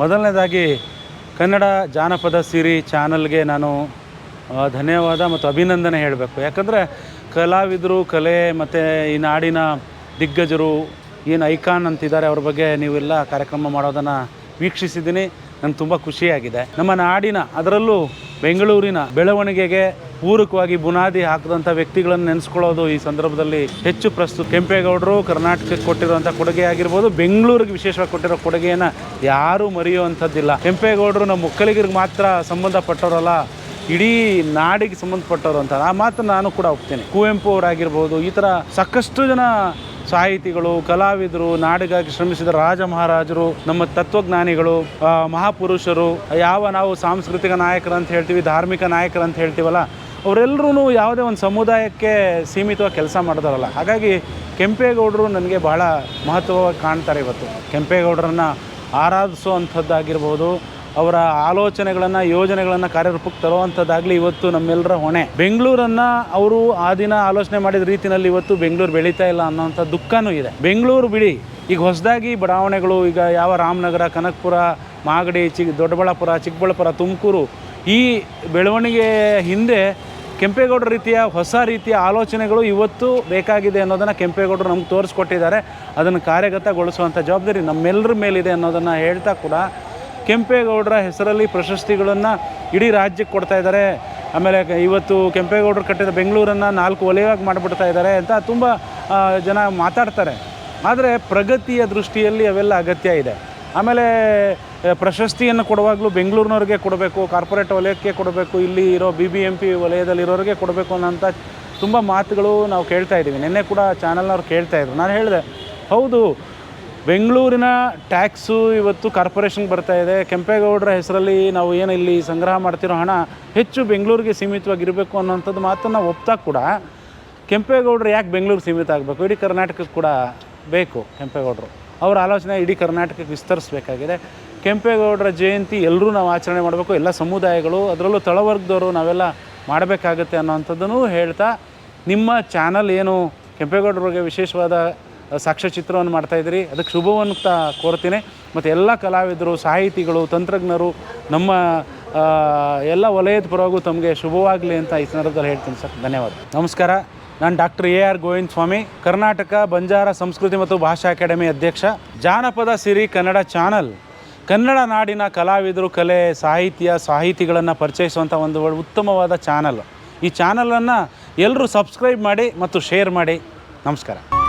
ಮೊದಲನೇದಾಗಿ ಕನ್ನಡ ಜಾನಪದ ಸಿರಿ ಚಾನಲ್ಗೆ ನಾನು ಧನ್ಯವಾದ ಮತ್ತು ಅಭಿನಂದನೆ ಹೇಳಬೇಕು. ಯಾಕಂದರೆ ಕಲಾವಿದರು, ಕಲೆ ಮತ್ತು ಈ ನಾಡಿನ ದಿಗ್ಗಜರು ಏನು ಐಕಾನ್ ಅಂತಿದ್ದಾರೆ ಅವ್ರ ಬಗ್ಗೆ ನೀವೆಲ್ಲ ಕಾರ್ಯಕ್ರಮ ಮಾಡೋದನ್ನು ವೀಕ್ಷಿಸಿದ್ದೀನಿ. ನಂಗೆ ತುಂಬ ಖುಷಿಯಾಗಿದೆ. ನಮ್ಮ ನಾಡಿನ, ಅದರಲ್ಲೂ ಬೆಂಗಳೂರಿನ ಬೆಳವಣಿಗೆಗೆ ಪೂರಕವಾಗಿ ಬುನಾದಿ ಹಾಕಿದಂಥ ವ್ಯಕ್ತಿಗಳನ್ನು ನೆನೆಸ್ಕೊಳ್ಳೋದು ಈ ಸಂದರ್ಭದಲ್ಲಿ ಹೆಚ್ಚು ಪ್ರಸ್ತುತ ಕೆಂಪೇಗೌಡರು, ಕರ್ನಾಟಕಕ್ಕೆ ಕೊಟ್ಟಿರುವಂಥ ಕೊಡುಗೆ ಆಗಿರ್ಬೋದು, ಬೆಂಗಳೂರಿಗೆ ವಿಶೇಷವಾಗಿ ಕೊಟ್ಟಿರೋ ಕೊಡುಗೆಯನ್ನು ಯಾರೂ ಮರೆಯುವಂಥದ್ದಿಲ್ಲ. ಕೆಂಪೇಗೌಡರು ನಮ್ಮ ಒಕ್ಕಲಿಗರಿಗೆ ಮಾತ್ರ ಸಂಬಂಧಪಟ್ಟವರಲ್ಲ, ಇಡೀ ನಾಡಿಗೆ ಸಂಬಂಧಪಟ್ಟವರು ಅಂತ. ಆ ಮಾತ್ರ ನಾನು ಕೂಡ ಒಪ್ತೇನೆ. ಕುವೆಂಪು ಅವರಾಗಿರ್ಬೋದು, ಈ ಥರ ಸಾಕಷ್ಟು ಜನ ಸಾಹಿತಿಗಳು, ಕಲಾವಿದರು, ನಾಡಿಗಾಗಿ ಶ್ರಮಿಸಿದ ರಾಜ ಮಹಾರಾಜರು, ನಮ್ಮ ತತ್ವಜ್ಞಾನಿಗಳು ಮಹಾಪುರುಷರು, ಯಾವ ನಾವು ಸಾಂಸ್ಕೃತಿಕ ನಾಯಕರು ಅಂತ ಹೇಳ್ತೀವಿ, ಧಾರ್ಮಿಕ ನಾಯಕರು ಅಂತ ಹೇಳ್ತೀವಲ್ಲ ಅವರೆಲ್ಲರೂ ಯಾವುದೇ ಒಂದು ಸಮುದಾಯಕ್ಕೆ ಸೀಮಿತವಾಗಿ ಕೆಲಸ ಮಾಡ್ತಾರಲ್ಲ, ಹಾಗಾಗಿ ಕೆಂಪೇಗೌಡರು ನನಗೆ ಬಹಳ ಮಹತ್ವವಾಗಿ ಕಾಣ್ತಾರೆ ಇವತ್ತು. ಕೆಂಪೇಗೌಡರನ್ನು ಆರಾಧಿಸುವಂಥದ್ದಾಗಿರ್ಬೋದು, ಅವರ ಆಲೋಚನೆಗಳನ್ನು, ಯೋಜನೆಗಳನ್ನು ಕಾರ್ಯರೂಪಕ್ಕೆ ತರುವಂಥದ್ದಾಗಲಿ ಇವತ್ತು ನಮ್ಮೆಲ್ಲರ ಹೊಣೆ. ಬೆಂಗಳೂರನ್ನು ಅವರು ಆ ದಿನ ಆಲೋಚನೆ ಮಾಡಿದ ರೀತಿಯಲ್ಲಿ ಇವತ್ತು ಬೆಂಗಳೂರು ಬೆಳೀತಾ ಇಲ್ಲ ಅನ್ನೋಂಥ ದುಃಖನೂ ಇದೆ. ಬೆಂಗಳೂರು ಬಿಡಿ, ಈಗ ಹೊಸದಾಗಿ ಬಡಾವಣೆಗಳು, ಈಗ ಯಾವ ರಾಮನಗರ, ಕನಕಪುರ, ಮಾಗಡಿ ಚಿ ದೊಡ್ಡಬಳ್ಳಾಪುರ, ಚಿಕ್ಕಬಳ್ಳಾಪುರ, ತುಮಕೂರು ಈ ಬೆಳವಣಿಗೆ ಹಿಂದೆ ಕೆಂಪೇಗೌಡರ ರೀತಿಯ ಹೊಸ ರೀತಿಯ ಆಲೋಚನೆಗಳು ಇವತ್ತು ಬೇಕಾಗಿದೆ ಅನ್ನೋದನ್ನು ಕೆಂಪೇಗೌಡರು ನಮ್ಗೆ ತೋರಿಸ್ಕೊಟ್ಟಿದ್ದಾರೆ. ಅದನ್ನು ಕಾರ್ಯಗತಗೊಳಿಸುವಂಥ ಜವಾಬ್ದಾರಿ ನಮ್ಮೆಲ್ಲರ ಮೇಲಿದೆ ಅನ್ನೋದನ್ನು ಹೇಳ್ತಾ ಕೂಡ ಕೆಂಪೇಗೌಡರ ಹೆಸರಲ್ಲಿ ಪ್ರಶಸ್ತಿಗಳನ್ನು ಇಡೀ ರಾಜ್ಯಕ್ಕೆ ಕೊಡ್ತಾ ಇದ್ದಾರೆ. ಆಮೇಲೆ ಇವತ್ತು ಕೆಂಪೇಗೌಡರು ಕಟ್ಟಿದ ಬೆಂಗಳೂರನ್ನು ನಾಲ್ಕು ವಲಯವಾಗಿ ಮಾಡಿಬಿಡ್ತಾ ಇದ್ದಾರೆ ಅಂತ ತುಂಬ ಜನ ಮಾತಾಡ್ತಾರೆ. ಆದರೆ ಪ್ರಗತಿಯ ದೃಷ್ಟಿಯಲ್ಲಿ ಅವೆಲ್ಲ ಅಗತ್ಯ ಇದೆ. ಆಮೇಲೆ ಪ್ರಶಸ್ತಿಯನ್ನು ಕೊಡುವಾಗಲೂ ಬೆಂಗಳೂರಿನವ್ರಿಗೆ ಕೊಡಬೇಕು, ಕಾರ್ಪೊರೇಟ್ ವಲಯಕ್ಕೆ ಕೊಡಬೇಕು, ಇಲ್ಲಿ ಇರೋ ಬಿ ಬಿ ಎಂ ಪಿ ವಲಯದಲ್ಲಿರೋರಿಗೆ ಕೊಡಬೇಕು ಅನ್ನೋಂಥ ತುಂಬ ಮಾತುಗಳು ನಾವು ಕೇಳ್ತಾ ಇದ್ದೀವಿ. ನಿನ್ನೆ ಕೂಡ ಚಾನಲ್ನವ್ರು ಕೇಳ್ತಾ ಇದ್ರು. ನಾನು ಹೇಳಿದೆ, ಹೌದು, ಬೆಂಗಳೂರಿನ ಟ್ಯಾಕ್ಸು ಇವತ್ತು ಕಾರ್ಪೊರೇಷನ್ಗೆ ಬರ್ತಾ ಇದೆ. ಕೆಂಪೇಗೌಡರ ಹೆಸರಲ್ಲಿ ನಾವು ಏನು ಇಲ್ಲಿ ಸಂಗ್ರಹ ಮಾಡ್ತಿರೋ ಹಣ ಹೆಚ್ಚು ಬೆಂಗಳೂರಿಗೆ ಸೀಮಿತವಾಗಿರಬೇಕು ಅನ್ನೋಂಥದ್ದು ಮಾತನ್ನು ಒಪ್ತಾ ಕೂಡ ಕೆಂಪೇಗೌಡರು ಯಾಕೆ ಬೆಂಗಳೂರು ಸೀಮಿತ ಆಗಬೇಕು? ಇಡೀ ಕರ್ನಾಟಕಕ್ಕೆ ಕೂಡ ಬೇಕು ಕೆಂಪೇಗೌಡರು. ಅವರ ಆಲೋಚನೆ ಇಡೀ ಕರ್ನಾಟಕಕ್ಕೆ ವಿಸ್ತರಿಸಬೇಕಾಗಿದೆ. ಕೆಂಪೇಗೌಡರ ಜಯಂತಿ ಎಲ್ಲರೂ ನಾವು ಆಚರಣೆ ಮಾಡಬೇಕು, ಎಲ್ಲ ಸಮುದಾಯಗಳು, ಅದರಲ್ಲೂ ತಳವರ್ಗದವರು ನಾವೆಲ್ಲ ಮಾಡಬೇಕಾಗತ್ತೆ ಅನ್ನೋವಂಥದ್ದನ್ನು ಹೇಳ್ತಾ, ನಿಮ್ಮ ಚಾನಲ್ ಏನು ಕೆಂಪೇಗೌಡರ ಬಗ್ಗೆ ವಿಶೇಷವಾದ ಸಾಕ್ಷ್ಯಚಿತ್ರವನ್ನು ಮಾಡ್ತಾಯಿದ್ದೀರಿ ಅದಕ್ಕೆ ಶುಭವನ್ನು ಕೋರ್ತೀನಿ. ಮತ್ತು ಎಲ್ಲ ಕಲಾವಿದರು, ಸಾಹಿತಿಗಳು, ತಂತ್ರಜ್ಞರು, ನಮ್ಮ ಎಲ್ಲ ವಲಯದ ಪರವಾಗೂ ತಮಗೆ ಶುಭವಾಗಲಿ ಅಂತ ಈ ಸಂದರ್ಭದಲ್ಲಿ ಹೇಳ್ತೀನಿ ಸರ್. ಧನ್ಯವಾದ. ನಮಸ್ಕಾರ. ನಾನು doctor A R Govinda Swamy Karnataka Banjara ಸಂಸ್ಕೃತಿ ಮತ್ತು ಭಾಷಾ ಅಕಾಡೆಮಿ ಅಧ್ಯಕ್ಷ, ಜಾನಪದ ಸಿರಿ ಕನ್ನಡ ಚಾನಲ್. ಕನ್ನಡ ನಾಡಿನ ಕಲಾವಿದರು, ಕಲೆ, ಸಾಹಿತ್ಯ, ಸಾಹಿತಿಗಳನ್ನು ಪರಿಚಯಿಸುವಂಥ ಒಂದು ಉತ್ತಮವಾದ ಚಾನಲ್. ಈ ಚಾನಲನ್ನು ಎಲ್ಲರೂ ಸಬ್ಸ್ಕ್ರೈಬ್ ಮಾಡಿ ಮತ್ತು ಶೇರ್ ಮಾಡಿ. ನಮಸ್ಕಾರ.